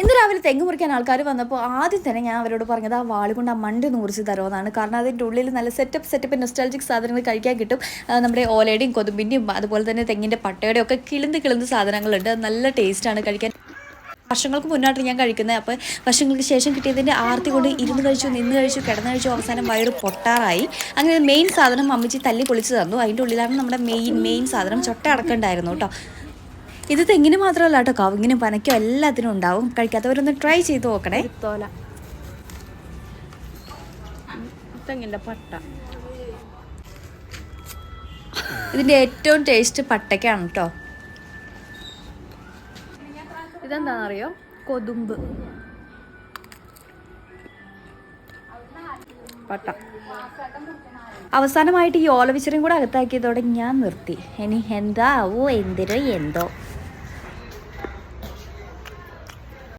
ഇന്ന് രാവിലെ തെങ്ങ് മുറിക്കാൻ ആൾക്കാർ വന്നപ്പോൾ ആദ്യം തന്നെ ഞാൻ അവരോട് പറഞ്ഞത് ആ വാളുകൊണ്ട് ആ മണ്ട് നൂറിച്ച് തരുമെന്നാണ് കാരണം അതിന്റെ ഉള്ളിൽ നല്ല സെറ്റപ്പ് സെറ്റപ്പ് നൊസ്റ്റാൾജിക് സാധനങ്ങൾ കഴിക്കാൻ കിട്ടും. നമ്മുടെ ഓലയുടെയും കൊതുമ്പിന്റെയും അതുപോലെ തന്നെ തെങ്ങിന്റെ പട്ടയുടെയും ഒക്കെ കിളിന്ന് കിളിന്ന് സാധനങ്ങളുണ്ട്. നല്ല ടേസ്റ്റാണ് കഴിക്കാൻ. വർഷങ്ങൾക്ക് മുന്നോട്ട് ഞാൻ കഴിക്കുന്നത്. അപ്പോൾ വർഷങ്ങൾക്ക് ശേഷം കിട്ടിയതിന്റെ ആർത്തി കൊണ്ട് ഇരുന്ന് കഴിച്ചു നിന്ന് കഴിച്ചു കിടന്ന് കഴിച്ചു അവസാനം വയറ് പൊട്ടാറായി. അങ്ങനെ മെയിൻ സാധനം അമ്മച്ചി തല്ലി പൊളിച്ച് തന്നു. അതിന്റെ ഉള്ളിലാണ് നമ്മുടെ മെയിൻ മെയിൻ സാധനം ചൊട്ട അടക്കണ്ടായിരുന്നു കേട്ടോ. ഇത് തെങ്ങിന് മാത്രമല്ല കേട്ടോ കവുങ്ങിനും പനയ്ക്കും എല്ലാത്തിനും ഉണ്ടാവും. കഴിക്കാത്തവരൊന്ന് ട്രൈ ചെയ്ത് നോക്കണേ. തോല തെങ്ങിന്റെ പട്ട? ഇതിന്റെ ഏറ്റവും ടേസ്റ്റ് പട്ടയ്ക്കാണ് കേട്ടോ ഇതെന്താണെന്നറിയോ കൊതുമ്പ്. പട്ട. അവസാനമായിട്ട് ഈ ഓലവിച്ചറിയും കൂടെ അകത്താക്കിയതോടെ ഞാൻ നിർത്തി. ഇനി എന്താവോ എന്തിരോ എന്തോ.